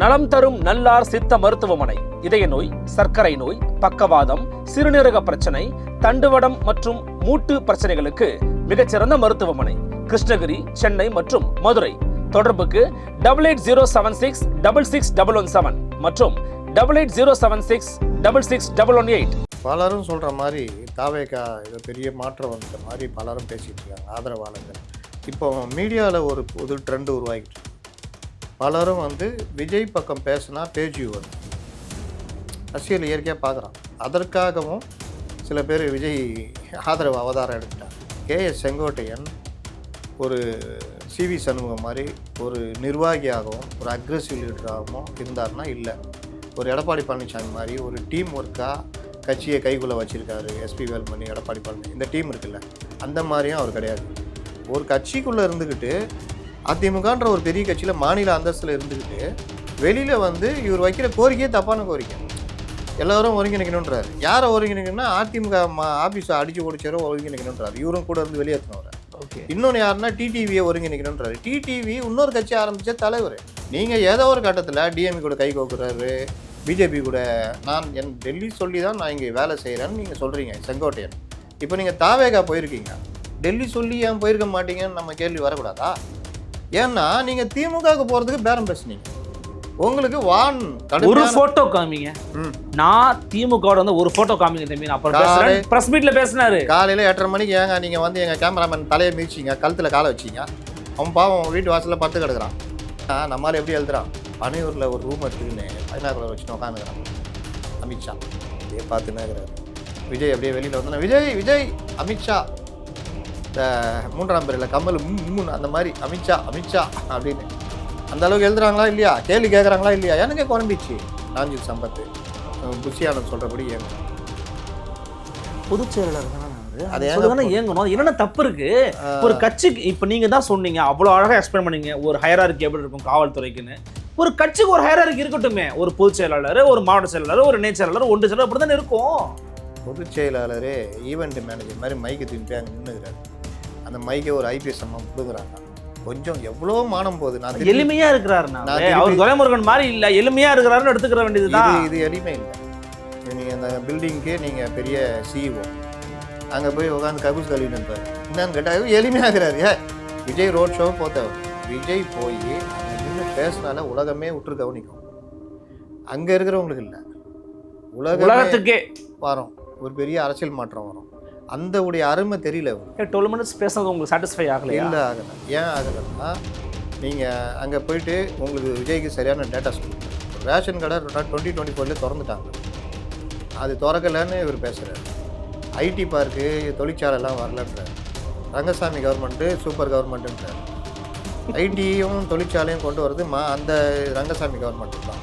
நலம் தரும் நல்லார் சித்த மருத்துவமனை. இதய நோய் சர்க்கரை நோய் பக்கவாதம் சிறுநீரக பிரச்சனை தண்டுவடம் மற்றும் மூட்டு பிரச்சனைகளுக்கு மிகச்சிறந்த மருத்துவமனை. கிருஷ்ணகிரி சென்னை மற்றும் மதுரை. தொடர்புக்கு double eight zero seven six double six double one seven மற்றும் double eight zero seven six double six double one eight பலரும் சொல்கிற மாதிரி தாவேக்கா இது பெரிய மாற்றம் வந்த மாதிரி பலரும் பேசிகிட்டு இருக்காங்க ஆதரவாளர்கள். இப்போ மீடியாவில் ஒரு புது ட்ரெண்ட் உருவாகிட்டு இருக்கு. பலரும் வந்து விஜய் பக்கம் பேசினா பேஜ் வரும். அரசியல் இயற்கையாக பார்க்குறான். அதற்காகவும் சில பேர் விஜய் ஆதரவு அவதாரம் எடுத்துட்டாங்க. கேஎஸ் செங்கோட்டையன் ஒரு சிவி சண்முகம் மாதிரி ஒரு நிர்வாகியாகவும் ஒரு அக்ரெசிவ் லீடராகவும் இருந்தார்னா இல்லை. ஒரு எடப்பாடி பழனிசாமி மாதிரி ஒரு டீம் ஒர்க்காக கட்சியை கைக்குள்ளே வச்சுருக்காரு எஸ்பி வேல்மணி எடப்பாடி பழனி இந்த டீம் இருக்குல்ல அந்த மாதிரியும் அவர் கிடையாது. ஒரு கட்சிக்குள்ளே இருந்துக்கிட்டு அதிமுகன்ற ஒரு பெரிய கட்சியில் மாநில அந்தஸ்தில் இருந்துக்கிட்டு வெளியில் வந்து இவர் வைக்கிற கோரிக்கையே தப்பான கோரிக்கை. எல்லாரும் ஒருங்கிணைக்கணுன்றாரு யாரை ஒருங்கிணைக்கணும்னா அதிமுக மா ஆஃபீஸை அடித்து ஓடிச்சாரோ ஒருங்கிணைக்கணுன்றாரு இவரும் கூட இருந்து வெளியேற்றினவர் ஓகே. இன்னொன்று யாருன்னா டிடிவியை ஒருங்கிணைக்கணுன்றாரு டிடிவி இன்னொரு கட்சி ஆரம்பித்த தலைவர். நீங்கள் ஏதோ ஒரு கட்டத்தில் டிஎம்கே கூட கை கோக்குறாரு. பிஜேபி கூட. நான் என் டெல்லி சொல்லி தான் நான் இங்கே வேலை செய்கிறேன்னு நீங்கள் சொல்கிறீங்க செங்கோட்டையன். இப்போ நீங்கள் தாவேகா போயிருக்கீங்க. டெல்லி சொல்லி ஏன் போயிருக்க மாட்டீங்கன்னு நம்ம கேள்வி வரக்கூடாதா? ஏன்னா நீங்கள் திமுகவுக்கு போகிறதுக்கு பேரம் பேசுனீங்க. உங்களுக்கு வான் ஒரு போட்டோ காமிங்க. நான் திமுக வந்து ஒரு போட்டோ காமிங்க தம்பி. அப்புறம் பிரஸ் மீட்ல பேசினாரு. காலையில் எட்டரை மணிக்கு ஏங்க நீங்கள் வந்து எங்கள் கேமராமேன் தலையை மிதிச்சிங்க கழுத்தில் காலை வச்சிங்க. அவன் பாவம் வீட்டு வாசலில் பத்து கிடக்குறான். நம்மளால் எப்படி எழுதுறான்? பனையூரில் ஒரு ரூம் எடுத்துக்கின்னு பைனாக்குலர் வச்சுன்னு உட்காந்துக்கிறான் அமித்ஷா. அப்படியே பார்த்துன்னு விஜய் அப்படியே வெளியில் வந்தோன்னா விஜய் விஜய் அமித்ஷா. மூன்றாம் பேரில் கமல் ம், ம்னு அந்த மாதிரி அமித்ஷா அமித்ஷா அப்படின்னு. அந்த அளவுக்கு எழுதுறாங்களா இல்லையா? கேள்வி கேட்குறாங்களா இல்லையா? எனக்கே குழம்பிச்சு நாஞ்சில் சம்பத்து. புஷியானந்த் சொல்கிறபடி ஏங்க பொதுச் செயலாளர் ஏங்கணும் என்னென்ன தப்பு இருக்கு? ஒரு கட்சிக்கு இப்போ நீங்க தான் சொன்னீங்க அவ்வளோ அழகா எக்ஸ்பிளைன் பண்ணீங்க ஒரு ஹையரார்கி எப்படி இருக்கும் காவல்துறைக்குன்னு. ஒரு கட்சிக்கு ஒரு ஹையரார்கி இருக்கட்டுமே. ஒரு பொதுச் செயலாளர் ஒரு மாவட்ட செயலாளர் ஒரு இணை செயலாளர் ஒன்று செயலாளர் அப்படி தானே இருக்கும்? பொதுச் செயலாளரே ஈவெண்ட் மேனேஜர் மாதிரி மைக்கை போய் அங்கே நின்றுக்கிறாரு அந்த மைக்கை ஒரு ஐபிஎஸ் அம்மா கொடுக்குறாங்க கொஞ்சம் எவ்வளோ மானம் போகுது. நான் எளிமையா இருக்கிறாருண்ணா. அவர் துரைமுருகன் மாதிரி இல்ல. எளிமையா இருக்கிறாருன்னு எடுத்துக்கிற வேண்டியதுதான். இது இது எளிமை இல்லை. நீங்கள் அந்த பில்டிங்க்கு நீங்கள் பெரிய சிஇஓ அங்கே போய் உட்காந்து கபூஸ் கழுவின்னு இருப்பார். என்னன்னு கேட்டால் எளிமையாகிறாரு ஏ விஜய் ரோட் ஷோ போத்தவர். விஜய் போய் நின்று பேசினால உலகமே உற்று கவனிக்கும். அங்கே இருக்கிறவங்களுக்கு இல்லை. உலகத்துக்கே. வரும். ஒரு பெரிய அரசியல் மாற்றம் வரும். அந்த உடைய அருமை தெரியல. டுவெல் மினிட்ஸ் பேசுனது உங்களுக்கு சாட்டிஸ்ஃபை ஆகலையா? இல்லை ஆகலை. ஏன் ஆகலைன்னா நீங்கள் அங்கே போயிட்டு உங்களுக்கு விஜய்க்கு சரியான டேட்டாஸ் கொடுக்கணும் ரேஷன் கடை டுவெண்ட்டி டுவெண்ட்டி ஃபோர்லேயே திறந்துட்டாங்க. அது திறக்கலைன்னு இவர் பேசுகிறார் ஐடி பார்க்கு தொழிற்சாலைலாம் வரலன்றார். ரங்கசாமி கவர்மெண்ட்டு சூப்பர் கவர்மெண்ட்டுன்றார் ஐடியும் தொழிற்சாலையும் கொண்டு வரது மா அந்த ரங்கசாமி கவர்மெண்ட் தான்.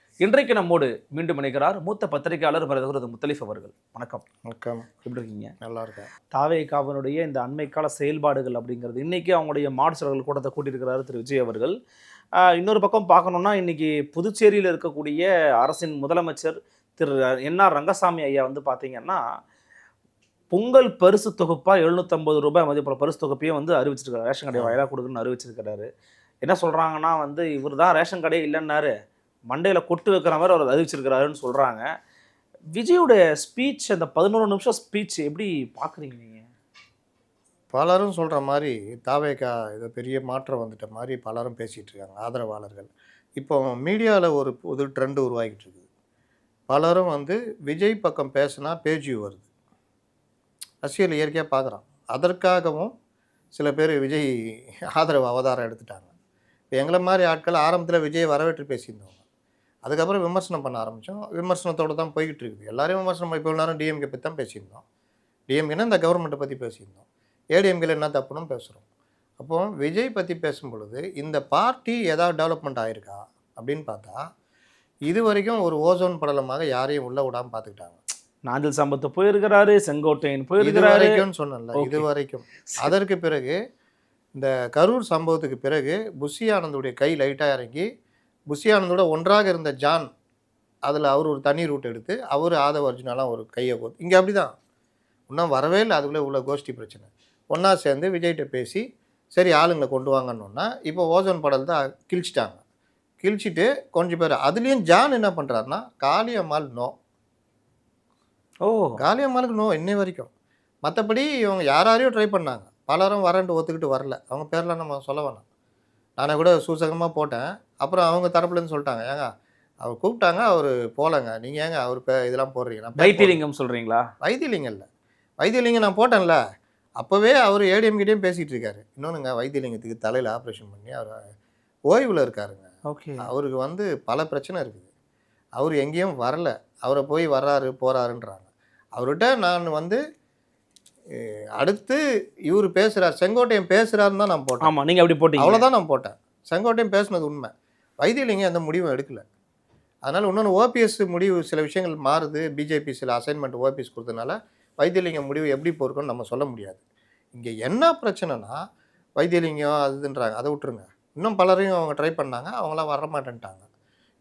இன்றைக்கு நம்மோடு மீண்டும் இணைகிறார் மூத்த பத்திரிகையாளர் மருதகுரது முத்தலிஃப் அவர்கள். வணக்கம். வணக்கம். எப்படி இருக்கீங்க? நல்லா இருக்கேன் தாவேகாவனுடைய இந்த அண்மை கால செயல்பாடுகள் அப்படிங்கிறது இன்னைக்கு அவங்களுடைய மாடுசர்கள் கூட்டத்தை கூட்டியிருக்கிறாரு திரு விஜய் அவர்கள். இன்னொரு பக்கம் பார்க்கணும்னா இன்னைக்கு புதுச்சேரியில் இருக்கக்கூடிய அரசின் முதலமைச்சர் திரு என்ஆர் ரங்கசாமி ஐயா வந்து பார்த்தீங்கன்னா பொங்கல் பரிசு தொகுப்பா எழுநூற்றம்பது ரூபாய் மதிப்புள்ள பரிசு தொகுப்பையும் வந்து அறிவிச்சிருக்காரு ரேஷன் கடை வாயிலாக கொடுக்குன்னு அறிவிச்சிருக்கிறாரு. என்ன சொல்கிறாங்கன்னா வந்து இவர் தான் ரேஷன் கடையே இல்லைன்னாரு. மண்டையில் கொட்டு வைக்கிற மாதிரி அவர் அறிவிச்சிருக்கிறாருன்னு சொல்கிறாங்க விஜயோட ஸ்பீச் அந்த பதினோரு நிமிஷம் ஸ்பீச் எப்படி பார்க்குறீங்க நீங்கள் பலரும் சொல்கிற மாதிரி தாவேக்கா இது பெரிய மாற்றம் வந்துட்ட மாதிரி பலரும் பேசிகிட்டு இருக்காங்க ஆதரவாளர்கள். இப்போ மீடியாவில் ஒரு புது ட்ரெண்டு உருவாகிட்டு இருக்குது பலரும் வந்து விஜய் பக்கம் பேசினா பேஜி வருது. அரசியல் இயற்கையாக பார்க்குறான் அதற்காகவும் சில பேர் விஜய் ஆதரவு அவதாரம் எடுத்துட்டாங்க. இப்போ எங்களை மாதிரி ஆட்கள் ஆரம்பத்தில் விஜய் வரவேற்று பேசியிருந்தோம் அதுக்கப்புறம் விமர்சனம் பண்ண ஆரம்பித்தோம் விமர்சனத்தோடு தான் போய்கிட்டு இருக்குது. எல்லாரையும் விமர்சனம் இப்போ எல்லாரும் டிஎம்கே பற்றி தான் பேசியிருந்தோம். டிஎம்கேனா இந்த கவர்மெண்ட்டை பற்றி பேசியிருந்தோம். ஏடிஎம்கேல என்ன தப்புன்னு பேசுகிறோம் அப்போ விஜய் பற்றி பேசும் பொழுது இந்த பார்ட்டி ஏதாவது டெவலப்மெண்ட் ஆயிருக்கா அப்படின்னு பார்த்தா இது வரைக்கும் ஒரு ஓசோன் படலமாக யாரையும் உள்ள விடாம பார்த்துக்கிட்டாங்க. நாஞ்சில் சம்பத்து போயிருக்கிறாரு செங்கோட்டையன் போயிருக்கிறாரு. வரைக்கும் சொன்னல இது. வரைக்கும். அதற்கு பிறகு இந்த கரூர் சம்பவத்துக்கு பிறகு புஷி ஆனந்துடைய கை லைட்டாக இறங்கி புஷி ஆனந்தோட ஒன்றாக இருந்த ஜான் அதில் அவர் ஒரு தனி ரூட் எடுத்து அவர் ஆதவ அர்ஜுனாலாம் ஒரு கையை கோத்து இங்கே அப்படி தான் இன்னும் வரவே இல்லை அதுக்குள்ளே உள்ள கோஷ்டி பிரச்சனை. ஒன்றா சேர்ந்து விஜய்கிட்ட பேசி சரி ஆளுங்களை கொண்டு வாங்கன்னொன்னா இப்போ ஓசோன் படல் தான் கிழிச்சிட்டாங்க. கிழிச்சிட்டு கொஞ்சம் பேர் அதுலேயும் ஜான் என்ன பண்ணுறாருன்னா காளியம்மாள் நோ. ஓ. காளியம்மாளுக்கு நோ இன்னை வரைக்கும். மற்றபடி இவங்க யார் யாரையும் ட்ரை பண்ணாங்க. பலரும் வரேன்ட்டு ஒத்துக்கிட்டு வரல. அவங்க பேர்லாம் நம்ம சொல்ல வேணாம். நானே கூட சூசகமாக போட்டேன். அப்புறம் அவங்க தரப்புலேருந்து சொல்லிட்டாங்க. ஏங்க அவர் கூப்பிட்டாங்க அவர் போகலங்க. நீங்கள் ஏங்க அவர் பே இதெல்லாம் போடுறீங்க. வைத்தியலிங்கம் சொல்றீங்களா? வைத்தியலிங்கம் இல்லை. வைத்தியலிங்கம் நான் போட்டேன்ல. அப்போவே அவர் ஏடிஎம்கிட்டையும் பேசிகிட்டு இருக்காரு. இன்னொன்றுங்க வைத்தியலிங்கத்துக்கு தலையில் ஆப்ரேஷன் பண்ணி அவர் ஓய்வில் இருக்காருங்க. ஓகே. அவருக்கு வந்து பல பிரச்சனை இருக்குது. அவர் எங்கேயும் வரல. அவரை போய் வர்றாரு போகிறாருன்றாங்க அவர்கிட்ட நான் வந்து அடுத்து இவர் பேசுகிறார் செங்கோட்டையன் பேசுகிறாருன்னு தான் நான் போட்டேன். ஆமா நீங்க அப்படி போட்டீங்க. அவ்வளோதான் நான் போட்டேன். செங்கோட்டையன் பேசுனது உண்மை. வைத்தியலிங்கம் எந்த முடிவும் எடுக்கல. அதனால் இன்னொன்று ஓபிஎஸ் முடிவு சில விஷயங்கள் மாறுது. பிஜேபி சில அசைன்மெண்ட் ஓபிஎஸ் கொடுத்ததுனால வைத்தியலிங்கம் முடிவு எப்படி போயிருக்கோன்னு நம்ம சொல்ல முடியாது. இங்கே என்ன பிரச்சனைனா வைத்தியலிங்கம் அதுன்றாங்க. அதை விட்டுருங்க. இன்னும் பலரையும் அவங்க ட்ரை பண்ணாங்க. அவங்களாம் வர மாட்டேன்ட்டாங்க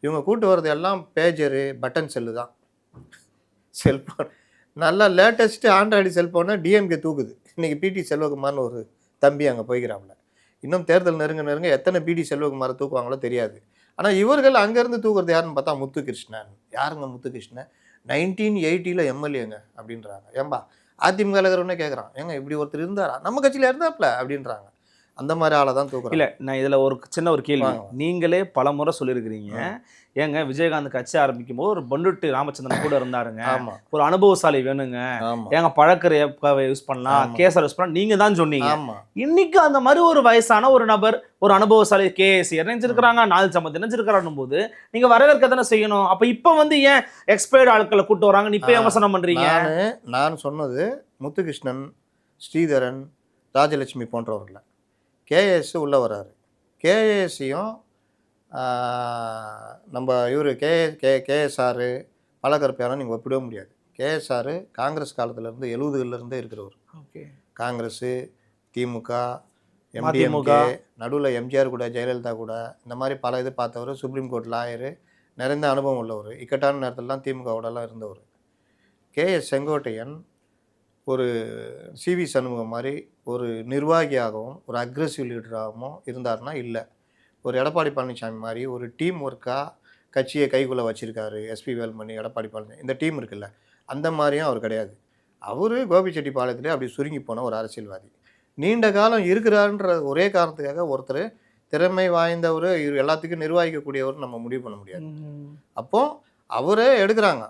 இவங்க கூட்டு வர்றது எல்லாம் பேஜரு பட்டன் செல்லு தான். செல்ஃபோன் நல்லா லேட்டஸ்ட்டு ஆண்ட்ராய்டு செல்ஃபோனை டிஎம்கே தூக்குது. இன்றைக்கி பிடி செல்வகுமார்னு ஒரு தம்பி அங்கே போய்க்கிறாப்புல. இன்னும் தேர்தல் நெருங்க நெருங்க எத்தனை பிடி செல்வகுமாரை தூக்குவாங்களோ தெரியாது. ஆனால் இவர்கள் அங்கேருந்து தூக்குறது யாருன்னு பார்த்தா முத்துகிருஷ்ணன். யாருங்க முத்துகிருஷ்ணன்? நைன்டீன் எயிட்டியில் எம்எல்ஏங்க அப்படின்றாங்க. ஏம்பா அதிமுக இருக்கிறவனே கேட்குறான் ஏங்க இப்படி ஒருத்தர் இருந்தாரா? நம்ம கட்சியில் இருந்தாப்ல அப்படின்றாங்க. அந்த மாதிரி ஆளை தான் தூக்குறாங்க. இல்ல நான் இதுல ஒரு சின்ன ஒரு கேள்வி. நீங்களே பல முறை சொல்லியிருக்கிறீங்க. ஏங்க விஜயகாந்த் கட்சி ஆரம்பிக்கும் போது ஒரு பண்டுட்டு ராமச்சந்திரன் கூட இருந்தாருங்க. ஒரு அனுபவசாலி வேணுங்க. ஏங்க பழக்கரை யூஸ் பண்ணலாம். கேசர் யூஸ் பண்ணலாம் நீங்க தான் சொன்னீங்க. இன்னைக்கு அந்த மாதிரி ஒரு வயசான ஒரு நபர் ஒரு அனுபவசாலி கேஎஸ்சி இணைஞ்சிருக்கிறாங்க நாலு சம்பந்த் இணைஞ்சிருக்கிறாரும் போது நீங்க வரவேற்க தானே செய்யணும். அப்ப இப்ப வந்து ஏன் எக்ஸ்பயர்ட் ஆட்களை கூட்டு வராங்க இப்ப விமர்சனம் பண்றீங்க? நான் நான் சொன்னது முத்துகிருஷ்ணன் ஸ்ரீதரன் ராஜலட்சுமி போன்றவர்கள். கேஎஸ் உள்ளே வராரு கேஎஸ்சியும் நம்ம இவர் கே கே கேஎஸ்ஆர் பழக்கருப்பையாரும் நீங்கள் ஒப்பிடவே முடியாது. கேஎஸ்ஆர் காங்கிரஸ் காலத்துலேருந்து எழுபதுகள்லேருந்தே இருக்கிறவர். ஓகே. காங்கிரஸு திமுக. எம்டிஎம்கே நடுவில் எம்ஜிஆர் கூட ஜெயலலிதா கூட இந்த மாதிரி பல இது பார்த்தவர் சுப்ரீம் கோர்ட் லாயரு நிறைந்த அனுபவம் உள்ளவர் இக்கட்டான நேரத்திலலாம் திமுகவோடலாம் இருந்தவர். கேஎஸ் செங்கோட்டையன் ஒரு சிவி சண்முகம் மாதிரி ஒரு நிர்வாகியாகவும் ஒரு அக்ரெசிவ் லீடராகவும் இருந்தார்னா இல்லை. ஒரு எடப்பாடி பழனிசாமி மாதிரி ஒரு டீம் ஒர்க்காக கட்சியை கைக்குள்ளே வச்சுருக்காரு எஸ்பி வேல்மணி எடப்பாடி பழனிசாமி இந்த டீம் இருக்குல்ல. அந்த மாதிரியும் அவர் கிடையாது. அவர் கோபிச்செட்டிப்பாளையத்திலே அப்படி சுருங்கி போன ஒரு அரசியல்வாதி. நீண்ட காலம் இருக்கிறாருன்ற ஒரே காரணத்துக்காக ஒருத்தர் திறமை வாய்ந்தவர் எல்லாத்துக்கும் நிர்வகிக்கக்கூடியவர் நம்ம முடிவு பண்ண முடியாது. அப்போ அவரே எடுக்கிறாங்க.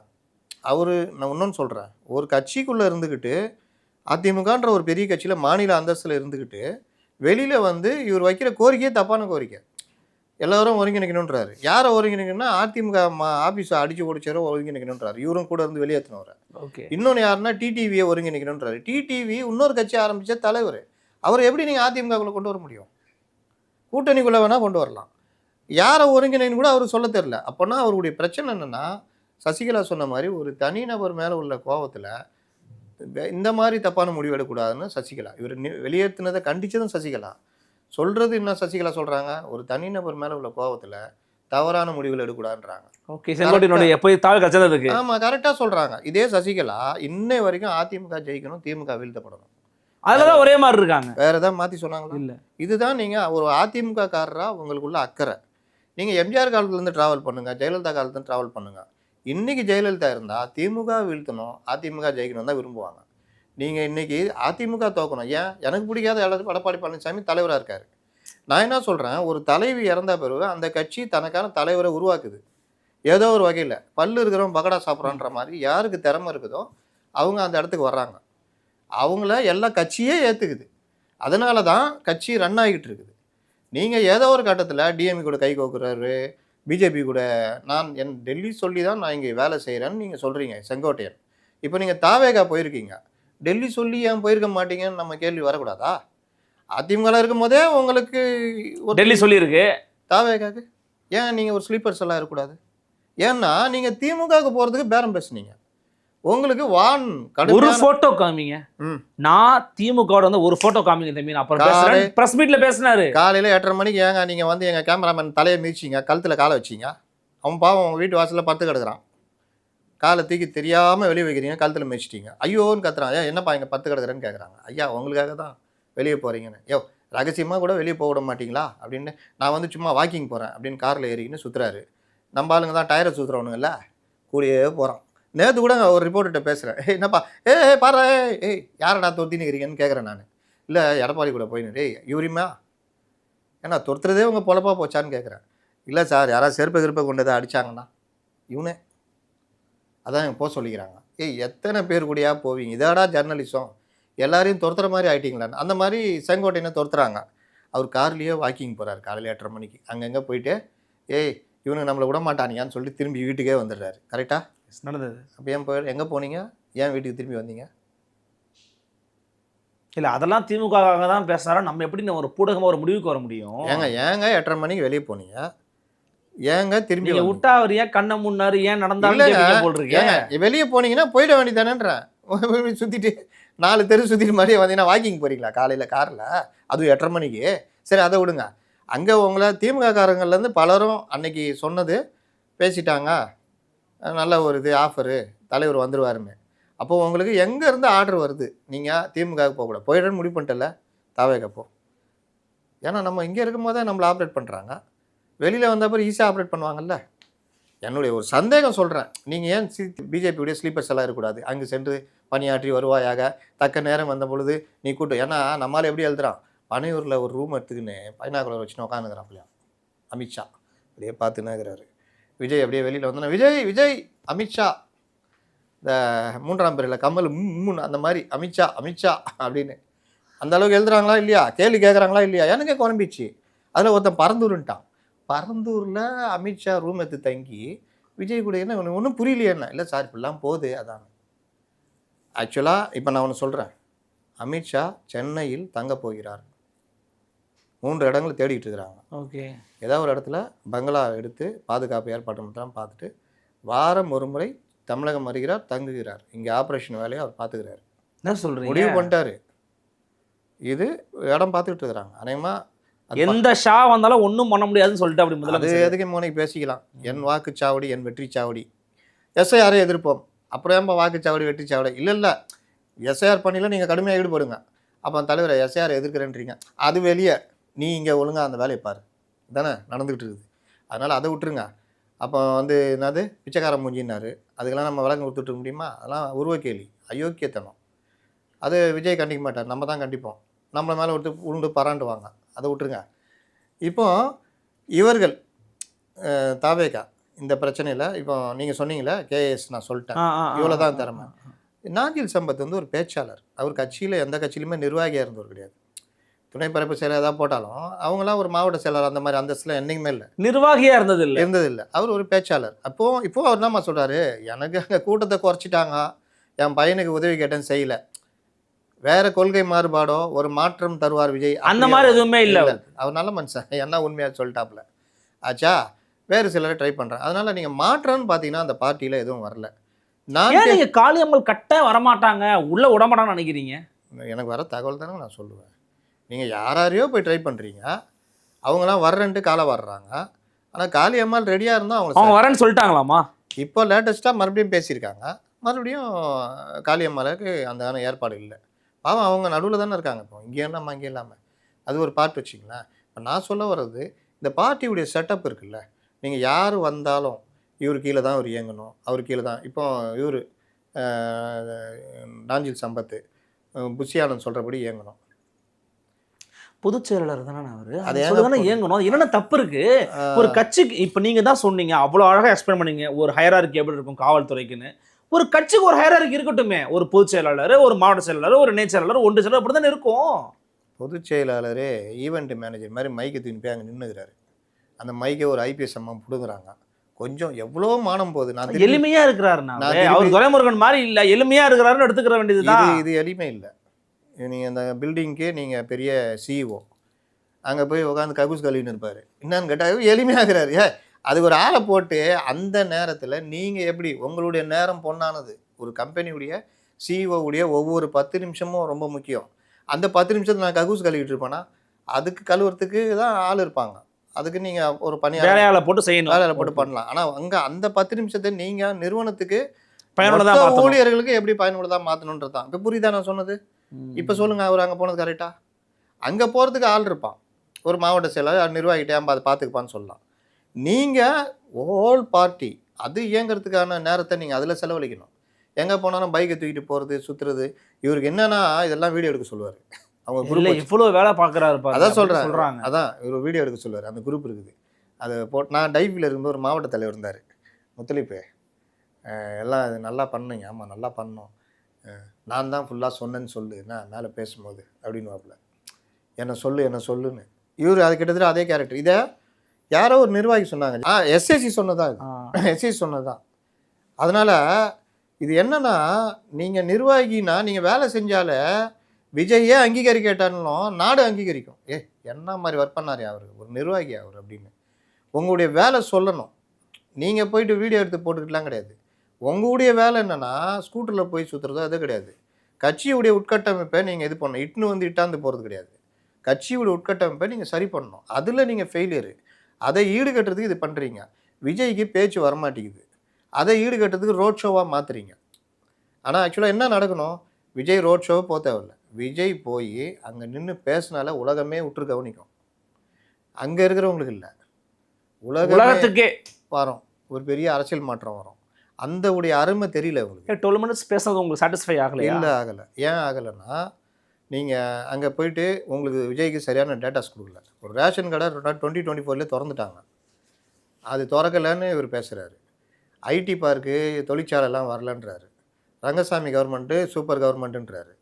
அவர் நான் இன்னொன்று சொல்கிறேன் ஒரு கட்சிக்குள்ளே இருந்துக்கிட்டு அதிமுகன்ற ஒரு பெரிய கட்சியில் மாநில அந்தஸ்தில் இருந்துக்கிட்டு வெளியில் வந்து இவர் வைக்கிற கோரிக்கையே தப்பான கோரிக்கை. எல்லாரும் ஒருங்கிணைக்கணுன்றாரு யாரை ஒருங்கிணைக்கணும்னா அதிமுக மா ஆஃபீஸை அடித்து ஒடிச்சாரோ ஒருங்கிணைக்கணுன்றாரு இவரும் கூட இருந்து வெளியேற்றினவர் ஓகே. இன்னொன்று யாருன்னா டிடிவியை ஒருங்கிணைக்கணுன்றாரு டிடிவி இன்னொரு கட்சி ஆரம்பித்த தலைவர். அவர் எப்படி நீங்கள் அதிமுகக்குள்ளே கொண்டு வர முடியும்? கூட்டணிக்குள்ளே வேணால் கொண்டு வரலாம். யாரை ஒருங்கிணைன்னு கூட அவர் சொல்ல தெரில அப்போனா அவருடைய பிரச்சனை என்னென்னா சசிகலா சொன்ன மாதிரி ஒரு தனிநபர் மேலே உள்ள கோபத்தில் இந்த மாதிரி தப்பான முடிவு எடுக்கக்கூடாதுன்னு சசிகலா. இவர் வெளியேற்றினதை கண்டிச்சதும் சசிகலா. சொல்கிறது என்ன சசிகலா சொல்கிறாங்க ஒரு தனிநபர் மேலே உள்ள கோபத்தில் தவறான முடிவுகள் எடுக்கக்கூடாதுன்றாங்க. ஓகே செங்கோட்டையினுடைய தாழ் ஆமாம் கரெக்டாக சொல்கிறாங்க இதே சசிகலா இன்னை வரைக்கும் அதிமுக ஜெயிக்கணும் திமுக வீழ்த்தப்படணும். அதுலதான் ஒரே மாதிரி இருக்காங்க. வேற ஏதாவது மாற்றி சொன்னாங்களா? இல்ல. இதுதான் நீங்கள் ஒரு அதிமுக காரராக உங்களுக்குள்ள அக்கறை. நீங்கள் எம்ஜிஆர் காலத்துலேருந்து ட்ராவல் பண்ணுங்கள் ஜெயலலிதா காலத்துலேருந்து ட்ராவல் பண்ணுங்கள் இன்றைக்கி ஜெயலலிதா இருந்தால் திமுக வீழ்த்தணும் அதிமுக ஜெயிக்கணும் தான் விரும்புவாங்க. நீங்கள் இன்றைக்கி அதிமுக தோக்கணும். ஏன்? எனக்கு பிடிக்காத எடப்பாடி பழனிசாமி தலைவராக இருக்கார். நான் என்ன சொல்கிறேன் ஒரு தலைவி இறந்த பிறகு அந்த கட்சி தனக்கான தலைவரை உருவாக்குது. ஏதோ ஒரு வகையில். பல்லு இருக்கிறவன் பகடா சாப்பிட்றான்ற மாதிரி யாருக்கு திறமை இருக்குதோ அவங்க அந்த இடத்துக்கு வர்றாங்க. அவங்கள எல்லா கட்சியே ஏற்றுக்குது அதனால தான் கட்சி ரன் ஆகிட்டு இருக்குது. நீங்கள் ஏதோ ஒரு கட்டத்தில் டிஎம்கே கூட கை கோக்குறாரு. பிஜேபி கூட நான் என் டெல்லி சொல்லி தான் நான் இங்கே வேலை செய்கிறேன்னு நீங்கள் சொல்கிறீங்க செங்கோட்டையன். இப்போ நீங்கள் தாவேகா போயிருக்கீங்க. டெல்லி சொல்லி ஏன் போயிருக்க மாட்டீங்கன்னு நம்ம கேள்வி வரக்கூடாதா? அதிமுக இருக்கும் போதே உங்களுக்கு ஒரு டெல்லி சொல்லியிருக்கு. தாவேகாக்கு? ஏன் நீங்கள் ஒரு ஸ்லீப்பர்ஸ் எல்லாம் இருக்கக்கூடாது? ஏன்னா நீங்கள் திமுகவுக்கு போகிறதுக்கு பேரம் பேசுனீங்க. உங்களுக்கு வான் ஒரு போட்டோ காமிங்க. ம். நான் திமுக வந்து ஒரு போட்டோ காமிங்க தம்பி. நான் அப்புறம். பேசுறேன். பிரஸ் மீட்ல பேசினாரு. காலையில் எட்டரை மணிக்கு ஏங்க நீங்கள் வந்து எங்கள் கேமராமேன் தலையை மிதிச்சிங்க கழுத்தில் காலை வச்சிங்க? அவன் பாவம் உங்கள் வீட்டு வாசலில் படுத்து கிடக்குறான். காலை தூக்கி தெரியாமல் வெளியே வைக்கிறீங்க கழுத்தில் மிதிச்சிட்டீங்க. ஐயோன்னு கத்துறான். ஐயா என்னப்பா இங்கே பத்து கிடக்குறேன்னு கேட்குறாங்க ஐயா உங்களுக்காக தான் வெளியே போகிறீங்கன்னு யோ ரகசியமாக கூட வெளியே போக விட மாட்டீங்களா? அப்படின்னு நான் வந்து சும்மா வாக்கிங் போகிறேன் அப்படின்னு காரில் ஏறிக்கின்னு சுற்றுறாரு நம்ம ஆளுங்க தான் டயரை சுற்றுறவனுங்கல்ல கூடயே போகிறான் நேற்று கூட ஒரு ரிப்போர்ட்டர்கிட்ட பேசுகிறேன் ஏய் என்னப்பா? ஏ ஏ பாரு ஏய், ஏய் யாரடா தொத்தினுக்கிறீங்கன்னு கேட்குறேன் நான். இல்லை எடப்பாடி கூட போயினு. டேய் ஏன்னா துரத்துறதே உங்கள் பொழப்பா போச்சான்னு கேட்குறேன் இல்லை சார் யாராவது செருப்பை கிருப்பை கொண்டு தான் அடிச்சாங்கன்னா இவனே. அதான் எங்கள் போக சொல்லிக்கிறாங்க. ஏய் எத்தனை பேர் கூடயா போவீங்க? இதாடா ஜர்னலிசம் எல்லாரையும் துரத்துற மாதிரி ஆகிட்டிங்களான்னு அந்த மாதிரி செங்கோட்டையினை துரத்துறாங்க. அவர் கார்லேயே வாக்கிங் போகிறார் காலையில் எட்டரை மணிக்கு. அங்கங்கே போயிட்டு ஏய் இவனுக்கு நம்மளை விட மாட்டானியான்னு சொல்லி திரும்பி வீட்டுக்கே வந்துடுறாரு. கரெக்டாக நடந்தது அப்போ ஏன் போய் எங்கே போனீங்க? ஏன் வீட்டுக்கு திரும்பி வந்தீங்க? இல்ல அதெல்லாம் திமுக தான் பேசுறாரு நம்ம எப்படி நம்ம ஒரு பூடகமா ஒரு முடிவுக்கு வர முடியும்? ஏங்க ஏங்க எட்டரை மணிக்கு வெளியே போனீங்க? ஏங்க திரும்பி? விட்டா அவர் ஏன் கண்ணை முன்னாரு ஏன் நடந்தாலும் ஏங்க வெளியே போனீங்கன்னா போயிட வேண்டியதானேன்றேன். சுற்றிட்டு நாலு தெரு சுற்றிட்டு மாதிரியே வந்தீங்கன்னா வாக்கிங் போறீங்களா? காலையில் காரில்? அதுவும் எட்டரை மணிக்கு. சரி அதை விடுங்க. அங்கே உங்களை திமுக காரங்கள்லேருந்து பலரும் அன்னைக்கு சொன்னது பேசிட்டாங்க. நல்ல ஒரு இது ஆஃபரு தலைவர் வந்துடுவாருமே அப்போது உங்களுக்கு எங்கேருந்து ஆர்டர் வருது? நீங்கள் திமுகவுக்கு போகக்கூடாது போயிடுன்னு முடிவு பண்ணிட்டல தாவேக்கப்போ ஏன்னா நம்ம இங்கே இருக்கும் போதே நம்மளை ஆப்ரேட் பண்ணுறாங்க வெளியில் வந்த அப்புறம் ஈஸியாக ஆப்ரேட் பண்ணுவாங்கல்ல. என்னுடைய ஒரு சந்தேகம் சொல்கிறேன் நீங்கள் ஏன் சி பிஜேபியுடைய ஸ்லீப்பர்ஸ் எல்லாம் இருக்கக்கூடாது? அங்கே சென்று பணியாற்றி வருவாயாக. தக்க நேரம் வந்த பொழுது நீ கூட்டு ஏன்னா நம்மளால் எப்படி எழுதுறான்? பனையூரில் ஒரு ரூம் எடுத்துக்கின்னு பைனாக்குலர் வச்சுன்னு உட்காந்துக்கிறான் அப்படியா அமித்ஷா. அப்படியே பார்த்துன்னு விஜய் அப்படியே வெளியில் வந்தோன்னா விஜய் விஜய் அமித்ஷா இந்த மூன்றாம் பேரில் கமல் ம், அந்த மாதிரி அமித்ஷா அமித்ஷா அப்படின்னு. அந்த அளவுக்கு எழுதுறாங்களா இல்லையா? கேள்வி கேட்குறாங்களா இல்லையா? எனக்கே குழம்பிச்சு. அதில் ஒருத்தன் பரந்தூருன்ட்டான். பரந்தூரில் அமித்ஷா ரூம் எடுத்து தங்கி விஜய் கூட என்ன ஒன்று ஒன்றும் புரியலையே என்ன? இல்லை சார் இப்படிலாம் போகுது அதான். ஆக்சுவலாக இப்போ நான் ஒன்று சொல்கிறேன் அமித்ஷா சென்னையில் தங்க போகிறார். மூன்று இடங்கள் தேடிட்டு இருக்கிறாங்க. ஓகே. ஏதாவது ஒரு இடத்துல பங்களா எடுத்து பாதுகாப்பு ஏற்பாடு மட்டும் பார்த்துட்டு வாரம் ஒரு முறை தமிழகம் வருகிறார் தங்குகிறார். இங்கே ஆப்ரேஷன் வேலையை அவர் பார்த்துக்கிறாரு. என்ன சொல்றீங்க? முடிவு பண்ணிட்டாரு. இது இடம் பார்த்துக்கிட்டு இருக்கிறாங்க. அநேகமாக எந்த ஷா வந்தாலும் ஒண்ணும் பண்ண முடியாதுன்னு சொல்லிட்டு அப்படி அது முதல்ல எதுக்கு மோனைக்கு பேசிக்கலாம். என் வாக்குச்சாவடி என் வெற்றி சாவடி எஸ்ஐஆரை எதிர்ப்போம். அப்புறம் ஏன்பா வாக்குச்சாவடி வெற்றி சாவடி இல்லை இல்லை. எஸ்ஐஆர் பண்ணியில் நீங்கள் கடுமையாக ஈடுபடுங்க. அப்போ தலைவர் எஸ்ஐஆர் எதிர்க்கிறேன்றீங்க. அது வெளியே. நீ இங்கே ஒழுங்கா அந்த வேலையை பாரு. தானே நடந்துக்கிட்டு இருக்குது. அதனால் அதை விட்டுருங்க. அப்போ வந்து என்னது? பிச்சைக்கார மூஞ்சின்னாரு. அதுக்கெல்லாம் நம்ம விளக்கம் கொடுத்துட்டு முடியுமா? அதெல்லாம் உருவ கேலி. அயோக்கியத்தனம். அது விஜய் கண்டிக்க மாட்டார். நம்ம தான் கண்டிப்போம். நம்மள மேலே ஒருத்தர் உண்டு பராண்டுவாங்க. அதை விட்டுருங்க. இப்போ இவர்கள் தாவேகா இந்த பிரச்சனையில் இப்போ நீங்கள் சொன்னீங்களே கேஎஸ் நான் சொல்லிட்டேன். இவ்வளவுதான் ஆ, திறமை. நாஞ்சில் சம்பத் வந்து ஒரு பேச்சாளர். அவர் கட்சியில் எந்த கட்சியிலுமே நிர்வாகியாக இருந்தவர் கிடையாது. துணை பரப்பு செயலர் ஏதாவது போட்டாலும் அவங்களாம் ஒரு மாவட்ட செயலர் அந்த மாதிரி அந்தஸ்தில் என்னைக்குமே இல்லை. நிர்வாகியா இருந்தது இல்ல இருந்ததில்லை. அவர் ஒரு பேச்சாளர். அப்போ இப்போ அவர் என்னம்மா சொல்றாரு? எனக்கு அங்கே கூட்டத்தை குறைச்சிட்டாங்க. என் பையனுக்கு உதவி கேட்டேன்னு செய்யல. வேற கொள்கை மாறுபாடோ ஒரு மாற்றம் தருவார் விஜய் அந்த மாதிரி எதுவுமே இல்ல. இல்ல. அவர் நல்ல மனுஷன். என்ன உண்மையாக சொல்லிட்டாப்புல. ஆச்சா வேறு சிலரை ட்ரை பண்ணுறேன் அதனால நீங்கள் மாற்றம்னு பார்த்தீங்கன்னா அந்த பார்ட்டியில் எதுவும் வரல. நான் ஏன் நீங்க காளியம்மல் கட்ட வரமாட்டாங்க? உள்ள விட மாட்டாங்கன்னு நினைக்கிறீங்க? எனக்கு வர தகவல் தானே நான் சொல்லுவேன். நீங்கள் யாரையோ போய் ட்ரை பண்ணுறீங்க அவங்களாம் வர்றேன்ட்டு காலை வர்றாங்க. ஆனால் காளியம்மாள் ரெடியாக இருந்தால் அவங்க அவங்க வரேன்னு சொல்லிட்டாங்களாமா இப்போ லேட்டஸ்ட்டாக மறுபடியும் பேசியிருக்காங்க. மறுபடியும் காளியம்மாளுக்கு அந்த ஏற்பாடு இல்லை. பாவம் அவங்க நடுவில் தானே இருக்காங்க இப்போ. இங்கே இல்லாமல் அங்கே இல்லாமல் அது ஒரு பார்ட் வச்சிங்களேன். இப்போ நான் சொல்ல வர்றது இந்த பார்ட்டியுடைய செட்டப் இருக்குல்ல. நீங்கள் யார் வந்தாலும் இவர் கீழே தான் அவர் இயங்கணும். அவர் கீழே தான். இப்போ இவர் நாஞ்சில் சம்பத்து புஷியானந்த் சொல்கிறபடி இயங்கணும். பொதுச் செயலாளர் தானே அவரு. அது பொது- இயங்கணும். என்னென்ன தப்பு இருக்கு? ஒரு கட்சிக்கு இப்ப நீங்க தான் சொன்னீங்க அவ்வளவு அழகா எக்ஸ்பிளைன் பண்ணீங்க ஒரு ஹைரார்கி எப்படி இருக்கும் காவல்துறைக்குன்னு. ஒரு கட்சிக்கு ஒரு ஹைரார்கி இருக்கட்டுமே ஒரு பொதுச் செயலாளர் ஒரு மாவட்ட செயலாளர் ஒரு இணை செயலாளர் ஒன்று செயலாளர் அப்படி தானே இருக்கும்? பொதுச் செயலாளரே ஈவெண்ட் மேனேஜர் மாதிரி மைக்கை தூக்கி போய் அங்கே நின்றுக்கிறாரு அந்த மைக்கை ஒரு ஐபிஎஸ் அம்மா பிடுங்குறாங்க. கொஞ்சம் எவ்வளோ மானம் போகுது? நான் திருப்பி- எளிமையா இருக்கிறாரு நான் அவர் துரைமுருகன் மாதிரி இல்ல எளிமையா இருக்கிறாருன்னு எடுத்துக்கிற வேண்டியதுதான். இது இது எளிமை இல்லை. நீங்கள் அந்த பில்டிங்க்கு நீங்கள் பெரிய சிஇஓ அங்கே போய் உட்காந்து கக்கூஸ் கழுவின்னு இருப்பார். என்னன்னு கேட்டால் எளிமையாகிறாரு. ஏ அதுக்கு ஒரு ஆளை போட்டு அந்த நேரத்தில் நீங்கள் எப்படி உங்களுடைய நேரம் பொண்ணானது ஒரு கம்பெனியுடைய CEO உடைய ஒவ்வொரு பத்து நிமிஷமும் ரொம்ப முக்கியம். அந்த பத்து நிமிஷத்துல நான் கக்கூஸ் கழுவிட்டு இருப்பேன்னா அதுக்கு கழுவுறதுக்கு தான் ஆள் இருப்பாங்க. அதுக்கு நீங்கள் ஒரு பணியாளர் போட்டு செய்யணும். வேலையில் போட்டு பண்ணலாம். ஆனால் அங்கே அந்த பத்து நிமிஷத்தை நீங்கள் நிறுவனத்துக்கு பயனுள்ளதா மொத்த மாத்தணும். ஊழியர்களுக்கு எப்படி பயனுள்ளதாக மாற்றணுன்றது தான் இப்போ புரியுதா நான் சொன்னது. இப்போ சொல்லுங்க அவர் அங்கே போனது கரெக்டா அங்கே போகிறதுக்கு ஆள் இருப்பான். ஒரு மாவட்ட செயலாளர் நிர்வாகிட்டே அதை பார்த்துக்குப்பான்னு சொல்லலாம். நீங்கள் ஹோல் பார்ட்டி அது இயங்குறதுக்கான நேரத்தை நீங்கள் அதில் செலவழிக்கணும். எங்கே போனாலும் பைக்கை தூக்கிட்டு போகிறது சுற்றுறது இவருக்கு என்னன்னா இதெல்லாம் வீடியோ எடுக்க சொல்லுவார். அவங்க குரூப் இவ்வளவு வேலை பாருங்க அதான் சொல்கிறேன் சொல்றாங்க. அதான் இவர் வீடியோ எடுக்க சொல்லுவார். அந்த குரூப் இருக்குது. அதை போட்டு நான் டைப்பில் இருக்கும்போது ஒரு மாவட்ட தலைவர் இருந்தார். முத்தலிப்பு. அஹ் எல்லாம் இது நல்லா பண்ணுங்க. ஆமாம் நல்லா பண்ணோம். நான் தான் ஃபுல்லாக சொன்னேன்னு சொல்லு நான் மேலே பேசும்போது அப்படின்னு வாப்புல என்ன சொல்லு என்ன சொல்லுன்னு. இவர் அது கிட்டத்தட்ட அதே கேரக்டர் இதை யாரோ ஒரு நிர்வாகி சொன்னாங்க. ஆ எஸ்எஸ்சி சொன்னதா இது. ஆ. எஸ்எஸ்சி சொன்னதான். அதனால் இது என்னன்னா நீங்கள் நிர்வாகினா நீங்கள் வேலை செஞ்சாலே விஜயே அங்கீகரிக்கட்டாலும் நாடு அங்கீகரிக்கும். ஏ என்ன மாதிரி ஒர்க் பண்ணாரு அவர்? ஒரு நிர்வாகி அவர் அப்படின்னு. உங்களுடைய வேலை சொல்லணும். நீங்கள் போயிட்டு வீடியோ எடுத்து போட்டுக்கிட்டுலாம் கிடையாது. உங்களுடைய வேலை என்னன்னா ஸ்கூட்டரில் போய் சுற்றுறதோ அது கிடையாது. கட்சியுடைய உட்கட்டமைப்பை நீங்கள் இது பண்ணணும். இட்டுன்னு வந்து இட்டாந்து போகிறது கிடையாது. கட்சியுடைய உட்கட்டமைப்பை நீங்கள் சரி பண்ணணும். அதில் நீங்கள் ஃபெயிலியரு அதை ஈடுகட்டுறதுக்கு இது பண்ணுறீங்க விஜய்க்கு பேச்சு வரமாட்டேங்குது. அதை ஈடுகட்டுறதுக்கு ரோட் ஷோவாக மாற்றுறீங்க ஆனால் ஆக்சுவலாக என்ன நடக்கணும்? விஜய் ரோட் ஷோவை போக தேவையில்ல. விஜய் போய் அங்கே நின்று பேசினால உலகமே உற்று கவனிக்கும். அங்கே இருக்கிறவங்களுக்கு இல்லை. உலகத்துக்கே. வரும். ஒரு பெரிய அரசியல் மாற்றம் வரும். அந்த உடைய அருமை தெரியல உங்களுக்கு. டுவெல் மினிட்ஸ் பேசுறது உங்களுக்கு சாட்டிஸ்ஃபை ஆகலையா? இல்லை ஆகலை. ஏன் ஆகலைன்னா நீங்கள் அங்கே போயிட்டு உங்களுக்கு விஜய்க்கு சரியான டேட்டாஸ் கொடுக்கல. ஒரு ரேஷன் கடை டுவெண்ட்டி டுவெண்ட்டி ஃபோர்லேயே திறந்துட்டாங்க. அது திறக்கலைன்னு இவர் பேசுகிறாரு ஐடி பார்க்கு தொழிற்சாலைலாம் வரலன்றாரு. ரங்கசாமி கவர்மெண்ட்டு சூப்பர் கவர்மெண்ட்டுன்றாரு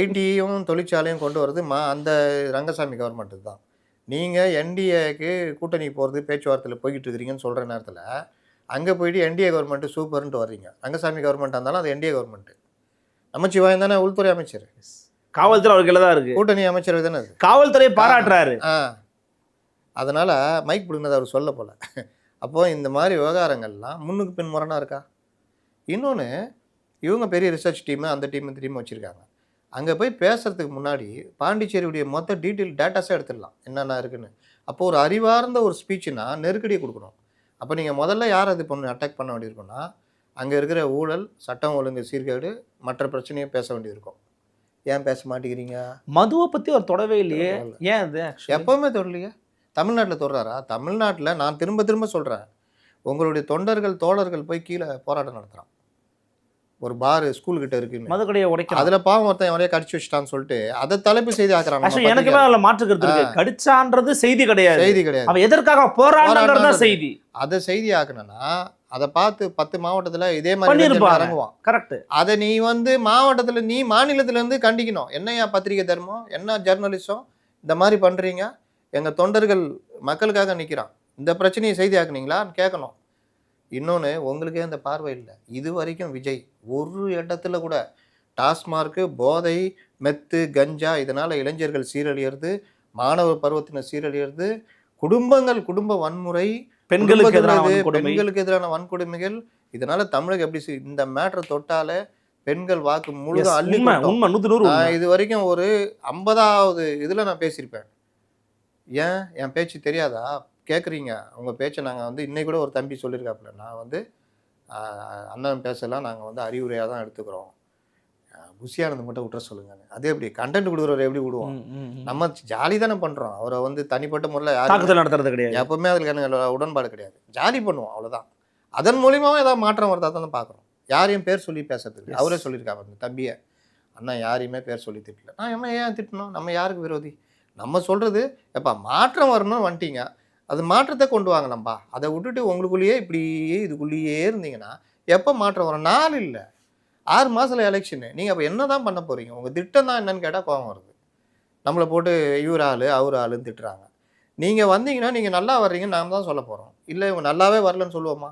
ஐடியும் தொழிற்சாலையும் கொண்டு வரது மா அந்த ரங்கசாமி கவர்மெண்ட்டு தான். நீங்கள் என்டிஏக்கு கூட்டணி போகிறது பேச்சுவார்த்தையில் போய்கிட்டு இருக்கிறீங்கன்னு சொல்கிற நேரத்தில் அங்கே போயிட்டு என்டிஏ கவர்மெண்ட்டு சூப்பர்ன்ட்டு வர்றீங்க. ரங்கசாமி கவர்மெண்ட்டாக இருந்தாலும் அது என்டிஏ கவர்மெண்ட்டு நமச்சிவாயம் தானே உள்துறை அமைச்சர். காவல்துறை அவருக்கு தான் இருக்கு. கூட்டணி அமைச்சர் தானே அது. காவல்துறையை பாராட்டுறாரு. ஆ. அதனால் மைக் பிடுங்கினது அவர் சொல்ல போல. அப்போது இந்த மாதிரி விவகாரங்கள்லாம் முன்னுக்கு பின் முரணாக இருக்கா? இன்னொன்று இவங்க பெரிய ரிசர்ச் டீமு அந்த டீம் இந்த டீம் வச்சுருக்காங்க. அங்கே போய் பேசுறதுக்கு முன்னாடி பாண்டிச்சேரியுடைய மொத்த டீட்டெயில் டேட்டாஸே எடுத்துடலாம். என்னென்ன இருக்குன்னு. அப்போ ஒரு அறிவார்ந்த ஒரு ஸ்பீச்சுனா நெருக்கடியை கொடுக்கணும். அப்போ நீங்கள் முதல்ல யார் அது பண்ண அட்டாக் பண்ண வேண்டியிருக்கும்னா அங்கே இருக்கிற ஊழல் சட்டம் ஒழுங்கு சீர்கேடு மற்ற பிரச்சனையை பேச வேண்டியிருக்கும். ஏன் பேச மாட்டேங்கிறீங்க? மதுவை பத்தி அவர் தொடவே இல்லையே. ஏன் அது? எப்பவுமே தொடலையே. தமிழ்நாட்டில் தொடறாரா? தமிழ்நாட்டில் நான் திரும்ப திரும்ப சொல்கிறேன் உங்களுடைய தொண்டர்கள் தோழர்கள் போய் கீழே போராட்டம் நடத்துகிறான் ஒரு பார் ஸ்கூல் கிட்ட இருக்குன்னு. மது கடையை உடைக்கலாம் அதுல பாவம் ஒருத்தன் எவரையா கடிச்சு வச்சுட்டான்னு சொல்லிட்டு அதை தலைப்பு செய்தி எனக்குமே பத்திரிக்கை. அதுல மாற்றுக்கிறது இருக்கு. கடிச்சான்றது செய்தி கிடையாது. செய்தி கிடையாது. அவன் எதற்காக போராடுறது. செய்தி. அதை செய்தி ஆக்கணும்னா அதை பார்த்து பத்து மாவட்டத்துல இதே மாதிரி இறங்குவான். கரெக்ட். அதை நீ வந்து மாவட்டத்துல நீ மாநிலத்துல இருந்து கண்டிக்கணும். என்னையா பத்திரிகை தர்மம்? என்ன ஜெர்னலிசம் இந்த மாதிரி பண்றீங்க? எங்க தொண்டர்கள் மக்களுக்காக நிக்கிறான். இந்த பிரச்சனையை செய்தி ஆக்குனீங்களான்னு கேட்கணும். இன்னொன்று உங்களுக்கே அந்த பார்வை இல்லை. இது வரைக்கும் விஜய் ஒரு இடத்துல கூட டாஸ்மார்க்கு போதை மெத்து கஞ்சா இதனால் இளைஞர்கள் சீரழியறது மாணவர் பருவத்தினர் சீரழியறது குடும்பங்கள் குடும்ப வன்முறை பெண்களுக்கு எதிரான பெண்களுக்கு எதிரான வன்கொடுமைகள் இதனால தமிழகம் எப்படி இந்த மேட்ரை தொட்டாலே பெண்கள் வாக்கு முழுதும் அள்ளி உண்மை நூத்தி நூறு இது வரைக்கும் ஒரு ஐம்பதாவது இதுல நான் பேசியிருப்பேன். ஏன்? என் பேச்சு தெரியாதா? கேட்குறீங்க உங்க பேச்சை நாங்க வந்து இன்னைக்கு கூட ஒரு தம்பி சொல்லியிருக்காப்புல நான் வந்து அண்ணன் பேசலாம். நாங்க வந்து அறிவுரையா தான் எடுத்துக்கிறோம். ஆஹ், புஷியானந்த் மட்டும் விட்டுற சொல்லுங்க. அது எப்படி? கண்டென்ட் கொடுக்குறவர் எப்படி விடுவோம். நம்ம ஜாலி தானே பண்றோம். அவரை வந்து தனிப்பட்ட முறையில் யாரும் தாக்குதல் நடத்துறது கிடையாது. எப்பவுமே அதுக்கு எனக்கு உடன்பாடு கிடையாது. ஜாலி பண்ணுவோம் அவ்வளவுதான். அதன் மூலியமாவும் ஏதாவது மாற்றம் வருதா தான் பார்க்குறோம். யாரையும் பேர் சொல்லி பேசுறதுக்கு. அவரே சொல்லியிருக்காங்க அந்த தம்பியை. அண்ணா யாரையுமே பேர் சொல்லி திட்டல. நான் என்ன ஏன் திட்டணும்? நம்ம யாருக்கு விரோதி? நம்ம சொல்றது எப்பா மாற்றம் வரணும்னு வந்துட்டீங்க. அது மாற்றத்தை கொண்டு வாங்கலாம்ப்பா அதை விட்டுட்டு உங்களுக்குள்ளேயே இப்படியே இதுக்குள்ளேயே இருந்தீங்கன்னா எப்போ மாற்றம் வரும்? நாள் இல்லை. ஆறு மாதத்தில் எலெக்ஷனு நீங்கள் அப்போ என்ன தான் பண்ண போகிறீங்க உங்கள் திட்டம் தான் என்னன்னு கேட்டால் கோவம் வருது. நம்மளை போட்டு இவர் ஆள் அவர் ஆளுன்னு திட்டுறாங்க. நீங்கள் வந்தீங்கன்னா நீங்கள் நல்லா வர்றீங்கன்னு நாம தான் சொல்ல போகிறோம் இல்லை இவங்க நல்லாவே வரலன்னு சொல்லுவோமா?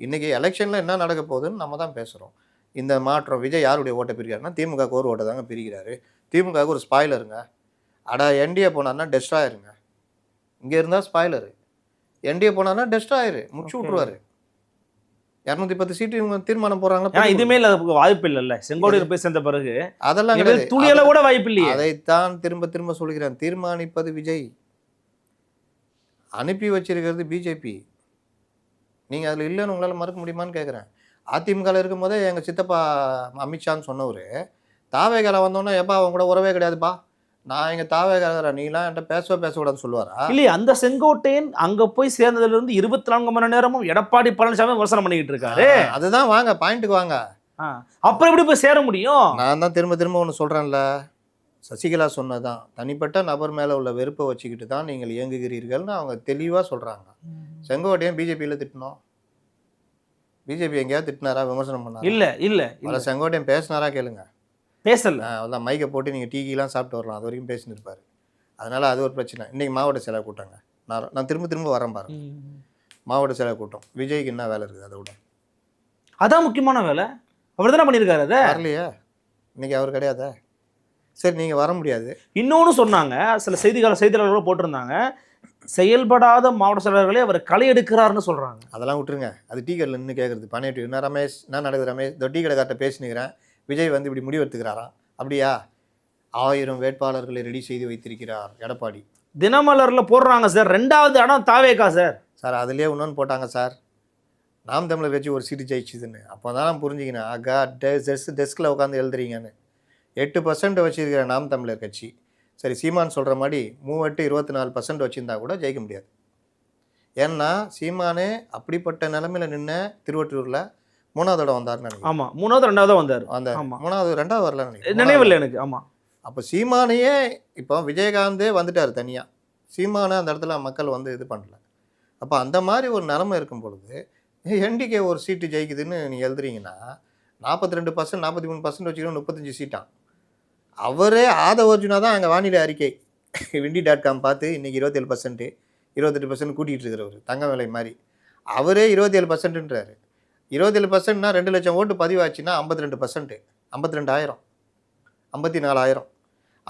இன்றைக்கி எலெக்ஷனில் என்ன நடக்க போகுதுன்னு நம்ம தான் பேசுகிறோம் இந்த மாற்றம் விஜய் யாருடைய ஓட்டை பிரிக்கிறாருன்னா திமுகவுக்கு ஒரு ஓட்டை தாங்க பிரிக்கிறாரு. திமுகவுக்கு ஒரு ஸ்பாயிலருங்க அடா என்டிஏ போனார்னா டெஸ்ட்ராயிருங்க இங்கே இருந்தால் ஸ்பாய்லரு என்டிஏ போனார்னா டெஸ்ட்ராயரு முடிச்சு. விட்ருவாரு இரநூத்தி பத்து சீட்டு இவங்க தீர்மானம் ஏன்னா போடுறாங்க இதுமே இல்ல வாய்ப்பு இல்லைல்ல. செங்கோட்டையில் போய் சேர்ந்த பிறகு. அதெல்லாம். துளியல கூட வாய்ப்பு இல்லையே. அதைத்தான் திரும்ப திரும்ப சொல்கிறேன் தீர்மானிப்பது விஜய். அனுப்பி வச்சிருக்கிறது பிஜேபி நீங்கள் அதில் இல்லைன்னு உங்களால் மறுக்க முடியுமான்னு கேட்குறேன் அதிமுகவில் இருக்கும்போதே எங்கள் சித்தப்பா அமித்ஷான்னு சொன்னவர் தாவேகால வந்தோன்னே எப்பா அவன் கூட உறவே கிடையாதுப்பா. நான் எங்கள் தாவேகால நீலாம் என்கிட்ட பேசவே பேசக்கூடாதுன்னு சொல்லுவாரா? இல்லையே அந்த செங்கோட்டையன் அங்க போய் சேர்ந்ததுல இருந்து இருபத்தி நான்கு மணி நேரமும் எடப்பாடி பழனிசாமி விமர்சனம் பண்ணிக்கிட்டு இருக்காரு. அதுதான் வாங்க பாயிண்ட்டுக்கு வாங்க. அப்புறம் எப்படி போய் சேர முடியும்? நான் தான் திரும்ப திரும்ப ஒன்று சொல்கிறேன்ல சசிகலா சொன்னதான் தனிப்பட்ட நபர் மேலே உள்ள வெறுப்பை வச்சுக்கிட்டு தான் நீங்கள் இயங்குகிறீர்கள்னு அவங்க தெளிவாக சொல்கிறாங்க செங்கோட்டையன் பிஜேபியில் திட்டினோம். பிஜேபி எங்கேயாவது திட்டினாரா விமர்சனம் பண்ணாரா? இல்ல இல்ல செங்கோட்டையன் பேசினாரா கேளுங்க. பேசல. அதான் மைக்கை போட்டு நீங்கள் டீக்கிலாம் சாப்பிட்டு வரலாம். அது வரைக்கும் பேசின்னு இருப்பாரு அதனால அது ஒரு பிரச்சனை. இன்னைக்கு மாவட்ட செயலர் கூட்டங்க. நான் நான் திரும்ப திரும்ப வரேன் பாருங்க. மாவட்ட செயலர் கூட்டம். விஜய்க்கு என்ன வேலை இருக்குது அதை விட? அதான் முக்கியமான வேலை. அவர் தானே பண்ணியிருக்காரு அதை? வரலையே. இன்னைக்கு அவர் கிடையாதா? சரி நீங்கள் வர முடியாது. இன்னொன்னு சொன்னாங்க. சில செய்திகள் செய்தியாளர்கள் போட்டிருந்தாங்க. செயல்படாத மாவட்ட செயலாளர்களே அவர் களை எடுக்கிறாருன்னு சொல்றாங்க. அதெல்லாம் விட்டுருங்க. அது டீ கடையில் நின்று கேட்குறது பண்ணிட்டு என்ன ரமேஷ்? என்ன நடக்குது ரமேஷ்? இந்த டீ கடைக்கார்ட்ட பேசினுக்கிறேன். விஜய் வந்து இப்படி முடிவு எடுத்துக்கிறாராம் அப்படியா? ஆயிரம் வேட்பாளர்களை ரெடி செய்து வைத்திருக்கிறார் எடப்பாடி. தினமலர்ல போடுறாங்க சார். ரெண்டாவது இடம் தாவேக்கா சார். சார் அதுலேயே இன்னொன்று போட்டாங்க சார். நாம் தமிழர் வச்சு ஒரு சீட்டு ஜெயிச்சுதுன்னு. அப்போ தான் நான் புரிஞ்சுக்கினேன். ஆகா டெஸ் டெஸ்கில் உட்காந்து எழுதுறீங்கன்னு. எட்டு பர்சன்ட் வச்சிருக்கிற நாம் தமிழர் கட்சி. சரி சீமான் சொல்கிற மாதிரி மூவெட்டு இருபத்தி நாலு பர்சன்ட் வச்சுருந்தா கூட ஜெயிக்க முடியாது. ஏன்னா சீமானே அப்படிப்பட்ட நிலமையில நின்று திருவற்றூரில் மூணாவது இடம் வந்தார்னு நினைக்கிறேன். ஆமா மூணாவது ரெண்டாவது வந்தார். அந்த ஆமா. மூணாவது ரெண்டாவது வரல நினைக்கிறேன். நினைவில்லை எனக்கு ஆமா. அப்போ சீமானையே இப்போ விஜயகாந்தே வந்துட்டார் தனியாக சீமானை அந்த இடத்துல மக்கள் வந்து இது பண்ணல. அப்போ அந்த மாதிரி ஒரு நிலமை இருக்கும் பொழுது என்டிகே ஒரு சீட்டு ஜெயிக்குதுன்னு நீங்கள் எழுதுறீங்கன்னா நாற்பத்தி ரெண்டு பர்சன்ட் நாற்பத்தி மூணு பர்சன்ட் வச்சுக்கணும் முப்பத்தஞ்சு சீட்டான் அவரே ஆதவ அர்ஜுனா தான் அங்கே வானிலை அறிக்கை. விண்டி டாட் காம் பார்த்து இன்றைக்கி இருபத்தேழு பர்சன்ட்டு இருபத்தெட்டு பர்சன்ட் கூட்டிகிட்டு இருக்கிறவர் தங்க விலை மாதிரி அவரே இருபத்தேழு பர்சன்ட்டுன்றாரு இருபத்தேழு பர்சன்ட்னா ரெண்டு லட்சம் ஓட்டு பதிவாச்சுன்னா ஐம்பத்தி ரெண்டு பர்சன்ட்டு ஐம்பத்தி ரெண்டாயிரம் ஐம்பத்தி நாலாயிரம்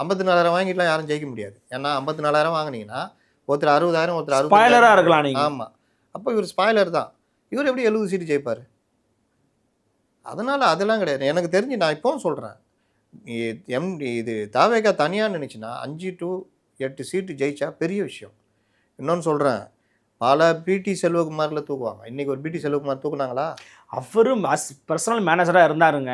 ஐம்பத்தி நாலாயிரம் வாங்கிட்டுலாம் யாரும் ஜெயிக்க முடியாது. ஏன்னா ஐம்பத்தி நாலாயிரம் வாங்குனீங்கன்னா ஒருத்தர் அறுபதாயிரம் ஒருத்தர் அறுபதாயிரம் இருக்கலாம் நீங்க. ஆமாம் அப்போ இவர் ஸ்பாய்லர் தான். இவர் எப்படி எழுபது சீட்டு ஜெயிப்பார்? அதனால் அதெல்லாம் கிடையாது. எனக்கு தெரிஞ்சு நான் இப்போவும் சொல்கிறேன் எம் இது தாவேகா தனியாக நினச்சின்னா அஞ்சு டு எட்டு சீட்டு ஜெயிச்சா பெரிய விஷயம். இன்னொன்று சொல்கிறேன் பல பிடி செல்வகுமாரில் தூக்குவாங்க. இன்னைக்கு ஒரு பிடி செல்வகுமார் தூக்குனாங்களா? அவரு பர்சனல் மேனேஜரா இருந்தாருங்க.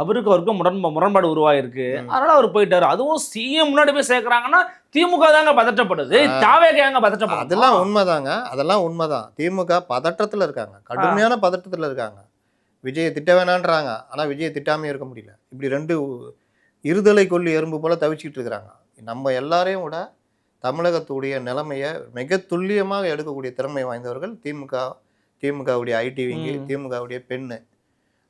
அவருக்கு அவருக்கும் முரண் முரண்பாடு உருவாயிருக்கு. அதனால அவர் போயிட்டாரு. அதுவும் சிஎம் முன்னாடி போய் சேர்க்கறாங்கன்னா திமுக தாங்க பதற்றப்படுது. தாவேக ஏங்க பதற்றப்படுது அதெல்லாம் உண்மைதாங்க. அதெல்லாம் உண்மைதான். திமுக பதற்றத்தில் இருக்காங்க. கடுமையான பதற்றத்தில் இருக்காங்க. விஜயை திட்ட வேணான்றாங்க. ஆனால் விஜயை திட்டாமே இருக்க முடியல. இப்படி ரெண்டு இருதலை கொல்லி எறும்பு போல தவிச்சிட்டு இருக்கிறாங்க. நம்ம எல்லாரையும் விட தமிழகத்துடைய நிலைமையை மிக துல்லியமாக எடுக்கக்கூடிய திறமை வாய்ந்தவர்கள் திமுக திமுகவுடைய ஐடி விங்கு. திமுகவுடைய பெண்ணு.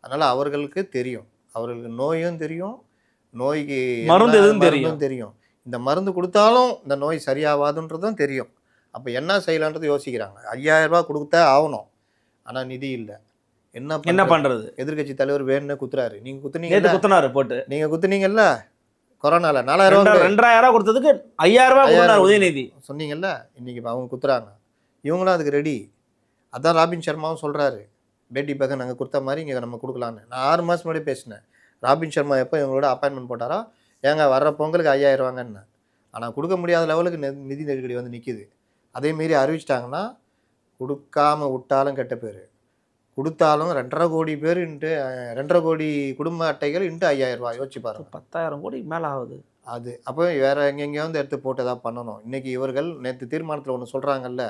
அதனால் அவர்களுக்கு தெரியும். அவர்களுக்கு நோயும் தெரியும். நோய்க்கு மருந்து தெரியும். தெரியும். இந்த மருந்து கொடுத்தாலும் இந்த நோய் சரியாகாதுன்றதும் தெரியும். அப்போ என்ன செய்யலான்றது யோசிக்கிறாங்க. ஐயாயிரம் ரூபாய் கொடுத்தா ஆகணும். ஆனால் நிதி இல்லை. என்ன என்ன பண்றது? பண்றது? எதிர்க்கட்சி தலைவர் வேணும்னு குத்துறாரு. நீங்க குத்துனீங்க குத்துனாரு போட்டு. நீங்க குத்துனீங்கல்ல? கொரோனால நாலாயிரம் ரூபாய் ரெண்டாயிரம் ரூபாய் கொடுத்ததுக்கு ஐயாயிரம் கொடுத்தாரு ஐயாயிரம் உதயநிதி. சொன்னீங்கல்ல? இன்னைக்கு அவங்க குத்துறாங்க இவங்களும் அதுக்கு ரெடி அதான் ராபின் சர்மாவும் சொல்றாரு. பேட்டி பேக்க நாங்கள் கொடுத்த மாதிரி இங்கே நம்ம கொடுக்கலான்னு நான் ஆறு மாதம் முன்னாடி பேசினேன். ராபின் சர்மா எப்போ இவங்களோட அப்பாயின்மெண்ட் போட்டாரோ ஏங்க வர்ற பொங்கலுக்கு ஐயாயிரம் ரூபாங்கன்னு. ஆனால் கொடுக்க முடியாத லெவலுக்கு நெ- நிதி நெருக்கடி வந்து நிற்கிது அதே மீறி அறிவிச்சிட்டாங்கன்னா கொடுக்காம விட்டாலும் கெட்ட பேர். கொடுத்தாலும் ரெண்டரை கோடி பேர் இன்ட்டு ரெண்டரை கோடி குடும்ப அட்டைகள் இன்ட்டு ஐயாயிரம் ரூபாய். யோசிச்சு பாருங்க. பத்தாயிரம் கோடி மேல ஆகுது. அது. அப்போ வேற எங்கெங்கேயோ வந்து எடுத்து போட்டு ஏதாவது பண்ணணும். இன்னைக்கு இவர்கள் நேற்று தீர்மானத்தில் ஒன்று சொல்கிறாங்கல்ல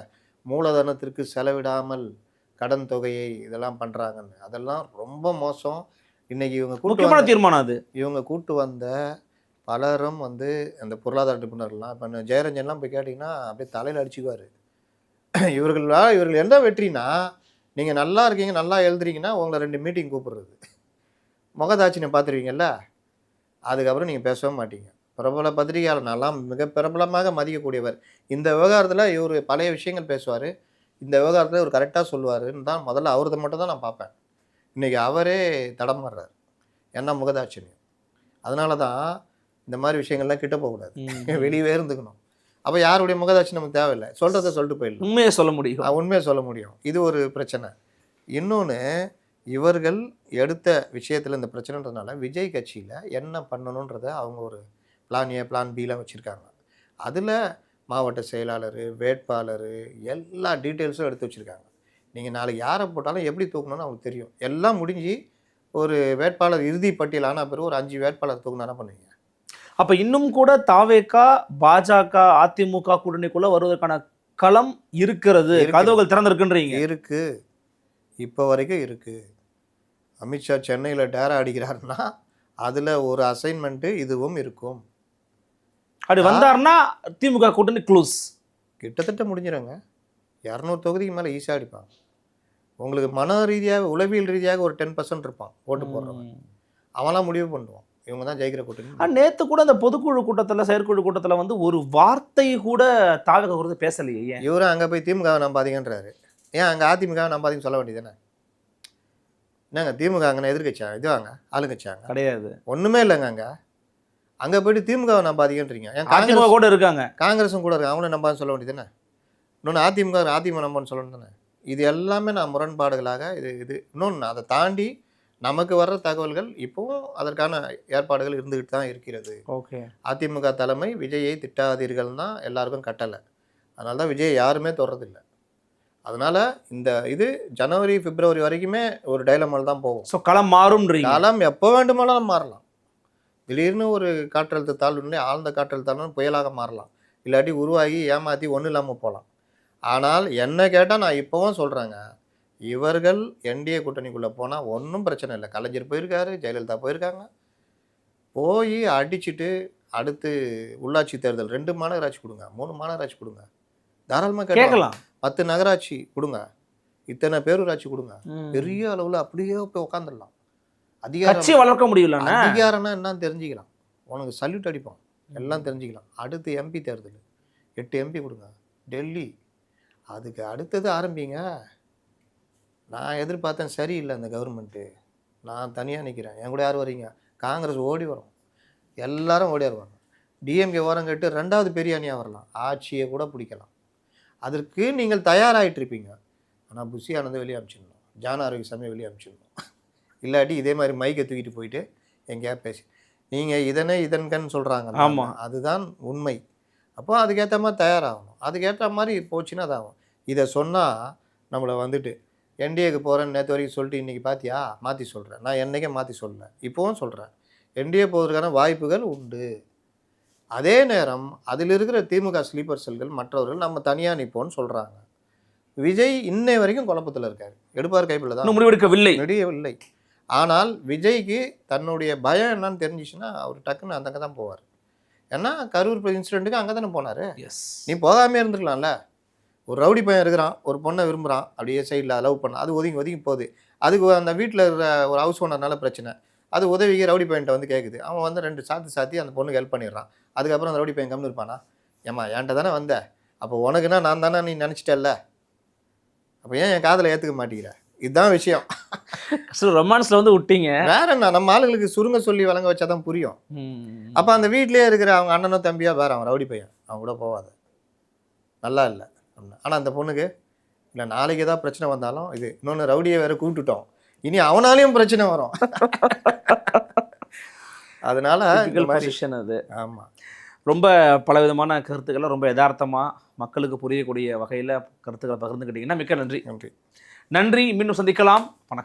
மூலதனத்திற்கு செலவிடாமல் கடன் தொகையை இதெல்லாம் பண்ணுறாங்கன்னு அதெல்லாம் ரொம்ப மோசம். இன்னைக்கு இவங்க கூட்டு தீர்மானம் அது. இவங்க கூட்டு வந்த பலரும் வந்து அந்த பொருளாதார நிபுணர்லாம் இப்போ ஜெயரஞ்சன்லாம் போய் கேட்டிங்கன்னா அப்படியே தலையில் அடிச்சுக்குவார். இவர்களால் இவர்கள் என்ன வெற்றினா நீங்கள் நல்லா இருக்கீங்க நல்லா எழுதுறீங்கன்னா உங்களை ரெண்டு மீட்டிங் கூப்பிடுறது. முகதாட்சியம் பார்த்துருவீங்கல்ல? அதுக்கப்புறம் நீங்கள் பேசவே மாட்டீங்க. பிரபல பத்திரிகையாளர் நல்லா மிக பிரபலமாக மதிக்கக்கூடியவர். இந்த விவகாரத்தில் இவர் பழைய விஷயங்கள் பேசுவார். இந்த விவகாரத்தில் இவர் கரெக்டாக சொல்லுவாருன்னு தான் முதல்ல அவரது மட்டும் தான் நான் பார்ப்பேன். இன்றைக்கி அவரே தடமாறுறார் என்ன முகதாட்சணியம் அதனால தான் இந்த மாதிரி விஷயங்கள்லாம் கிட்ட போகக்கூடாது. வெளியவே இருந்துக்கணும். அப்போ யாருடைய முகதாட்சி நமக்கு தேவையில்லை. சொல்கிறத சொல்லிட்டு போயிடலாம். உண்மையை சொல்ல முடியும். உண்மையை சொல்ல முடியும். இது ஒரு பிரச்சனை. இன்னொன்று இவர்கள் எடுத்த விஷயத்தில் இந்த பிரச்சனைன்றதுனால விஜய் கட்சியில் என்ன பண்ணணுன்றத அவங்க ஒரு பிளான் ஏ பிளான் பிலாம் வச்சுருக்காங்க. அதில் மாவட்ட செயலாளர் வேட்பாளர் எல்லா டீட்டெயில்ஸும் எடுத்து வச்சுருக்காங்க. நீங்கள் நாளைக்கு யாரை போட்டாலும் எப்படி தூக்கணும்னு அவங்களுக்கு தெரியும். எல்லாம் முடிஞ்சு ஒரு வேட்பாளர் இறுதி பட்டியல் ஆன பிறகு ஒரு அஞ்சு வேட்பாளர் தூக்கணும் என்ன பண்ணுவீங்க? அப்ப இன்னும் கூட தாவேகா பாஜக அதிமுக கூட்டணிக்குள்ள வருவதற்கான களம் இருக்கிறது. கதவுகள் திறந்திருக்குன்றீங்க. இருக்கு. இப்போ வரைக்கும் இருக்கு. அமித்ஷா சென்னையில் டேரா அடிக்கிறாருன்னா அதில் ஒரு அசைன்மெண்ட்டு இதுவும் இருக்கும். அப்படி வந்தாருன்னா திமுக கூட்டணி க்ளூஸ் கிட்டத்தட்ட முடிஞ்சிருங்க. இரநூறு தொகுதிக்கு மேலே ஈஸியாக அடிப்பாங்க. உங்களுக்கு மன ரீதியாக உளவியல் ரீதியாக ஒரு டென் பர்சன்ட் இருப்பான் ஓட்டு போடுறவன். அவன்லாம் முடிவு பண்ணுவான். இவங்க தான் ஜெயிக்கிற கூட்டணி. நேத்து கூட அந்த பொதுக்குழு கூட்டத்துல செயற்குழு கூட்டத்துல வந்து ஒரு வார்த்தை கூட தாவேக குறித்து பேசலையே ஏன்? இவரும் அங்கே போய் திமுகவை நம்பாதீங்கன்றாரு. ஏன் அங்கே அதிமுக நம்பாதீங்கன்னு சொல்ல வேண்டியதுதானே? என்னங்க திமுக அங்கே எதிர்கட்சியா இதுவாங்க ஆளுங்கட்சியாங்க? கிடையாது. ஒன்றுமே இல்லைங்க அங்கே. அங்கே போயிட்டு திமுகவை நம்பாதீங்கன்றீங்க. ஏன் காங்கிரஸ் கூட இருக்காங்க. காங்கிரஸும் கூட இருக்கு அவங்களும் நம்பான்னு சொல்ல வேண்டியது தானே இன்னொன்று அதிமுக அதிமுக நம்பன்னு சொல்லணும் தானே? இது எல்லாமே நான் முரண்பாடுகளாக இது இது இன்னொன்று அதை தாண்டி நமக்கு வர்ற தகவல்கள் இப்போவும் அதற்கான ஏற்பாடுகள் இருந்துகிட்டு தான் இருக்கிறது. ஓகே. அதிமுக தலைமை விஜயை திட்டாதீர்கள் தான் எல்லாருக்கும் கட்டளை அதனால தான் விஜய் யாருமே தொடறதில்லை. அதனால் இந்த இது ஜனவரி பிப்ரவரி வரைக்குமே ஒரு டைலமல் தான் போகும். ஸோ களம் மாறும்ன்றீங்க. காலம் எப்போ வேண்டுமானாலும் மாறலாம். திடீர்னு ஒரு காற்றழுத்த தாழ்வுன்னு ஆழ்ந்த காற்றழுத்த தாழ்வு புயலாக மாறலாம். இல்லாட்டி உருவாகி ஏமாற்றி ஒன்றும் இல்லாமல் போகலாம். ஆனால் என்ன கேட்டால் நான் இப்போவும் சொல்கிறேங்க இவர்கள் என்டிஏ கூட்டணிக்குள்ளே போனால் ஒன்றும் பிரச்சனை இல்லை. கலைஞர் போயிருக்காரு ஜெயலலிதா போயிருக்காங்க. போய் அடிச்சிட்டு அடுத்து உள்ளாட்சி தேர்தல் ரெண்டு மாநகராட்சி கொடுங்க மூணு மாநகராட்சி கொடுங்க. தாராளமாக கேட்கலாம். பத்து நகராட்சி கொடுங்க. இத்தனை பேரூராட்சி கொடுங்க. பெரிய அளவில் அப்படியே போய் உட்காந்துடலாம் அதிகாரம் வளர்க்க முடியலண்ணா. அதிகாரம்னா என்னன்னு தெரிஞ்சுக்கலாம். உனக்கு சல்யூட் அடிப்பான் எல்லாம் தெரிஞ்சுக்கலாம். அடுத்து எம்பி தேர்தல். எட்டு எம்பி கொடுங்க. டெல்லி. அதுக்கு அடுத்தது ஆரம்பிங்க. நான் எதிர்பார்த்தேன் சரியில்லை அந்த கவர்மெண்ட்டு. நான் தனியாக நிற்கிறேன் என் கூட யார் வரீங்க? காங்கிரஸ் ஓடி வரும். எல்லாரும் ஓடி வருவாங்க. டிஎம்கே ஓரம் கேட்டு ரெண்டாவது பெரிய அணியாக வரலாம். ஆட்சியை கூட பிடிக்கலாம். அதற்கு நீங்கள் தயாராகிட்டு இருப்பீங்க ஆனால் புஷி ஆனந்தை வெளியே அனுப்பிச்சிடணும் ஜான ஆரோக்கியசாமி வெளியே அனுப்பிச்சிடணும் இல்லாட்டி இதே மாதிரி மைக்கை தூக்கிட்டு போயிட்டு எங்கேயா பேசி நீங்கள் இதனே இதன்கன்னு சொல்கிறாங்க ஆமா. அதுதான் உண்மை. அப்போ அதுக்கேற்ற மாதிரி தயாராகணும். அதுக்கேற்ற மாதிரி போச்சுன்னா அதாகும். இதை சொன்னால் நம்மளை வந்துட்டு என்டிஏக்கு போகிறேன்னு நேற்று வரைக்கும் சொல்லிட்டு இன்றைக்கி பார்த்தியா மாற்றி சொல்கிறேன் நான் என்றைக்கே மாற்றி சொல்லல இப்போவும் சொல்கிறேன் என்டிஏ போவதற்கான வாய்ப்புகள் உண்டு. அதே நேரம் அதில் இருக்கிற திமுக ஸ்லீப்பர் செல்கள் மற்றவர்கள் நம்ம தனியாக நிற்போம்னு சொல்கிறாங்க விஜய் இன்னை வரைக்கும் குழப்பத்தில் இருக்காரு. எடுப்பார் கைப்பில் தான். முடிவெடுக்கவில்லை. முடியவில்லை. ஆனால் விஜய்க்கு தன்னுடைய பயம் என்னன்னு தெரிஞ்சிச்சுன்னா அவர் டக்குன்னு அந்த அங்கே தான் போவார். ஏன்னா கரூர் இன்சிடென்ட்டுக்கு அங்கே தானே போனார். எஸ் நீ போகாமே இருந்துக்கலாம்ல ஒரு ரவுடி பையன் இருக்கிறான் ஒரு பொண்ணை விரும்புகிறான் அப்படியே சைடில் லவ் பண்ண அது ஒதுங்கி ஒதுங்கி போகுது. அதுக்கு அந்த வீட்டில் இருக்கிற ஒரு ஹவுஸ் ஓனர்னால பிரச்சனை. அது உதவிக்கு ரவுடி பையன்ட்ட வந்து கேட்குது அவன் வந்து ரெண்டு சாத்தி சாத்தி அந்த பொண்ணுக்கு ஹெல்ப் பண்ணிடுறான். அதுக்கப்புறம் அந்த ரவுடி பையன் கம்மி இருப்பானா? ஏம்மா என்கிட்ட தானே வந்த? அப்போ உனக்குன்னா நான் தானே நீ நினச்சிட்டல்ல? அப்போ ஏன் என் காதில் ஏற்றுக்க மாட்டேங்கிற? இதுதான் விஷயம். ரொமான்ஸ்ல வந்து விட்டீங்க. வேற என்ன நம்ம ஆளுங்களுக்கு சுருங்க சொல்லி வழங்க வச்சாதான் புரியும். ம். அப்போ அந்த வீட்லயே இருக்கிற அவங்க அண்ணனோ தம்பியோ வேற அவன் ரவுடி பையன். அவன் கூட போவாத. நல்லா இல்லை. ஆனால் அந்த பொண்ணுக்கு இல்லை நாளைக்கு ஏதாவது பிரச்சனை வந்தாலும் இது இன்னொன்று ரவுடியை வேற கூப்பிட்டுட்டோம். இனி அவனாலையும் பிரச்சனை வரும். அதனால position அது. ஆமா. ரொம்ப பலவிதமான கருத்துக்களை ரொம்ப யதார்த்தமா மக்களுக்கு புரியக்கூடிய வகையில கருத்துக்களை பகிர்ந்துக்கிட்டீங்கன்னா மிக்க நன்றி. நன்றி. நன்றி. மீண்டும் சந்திக்கலாம். வணக்கம்.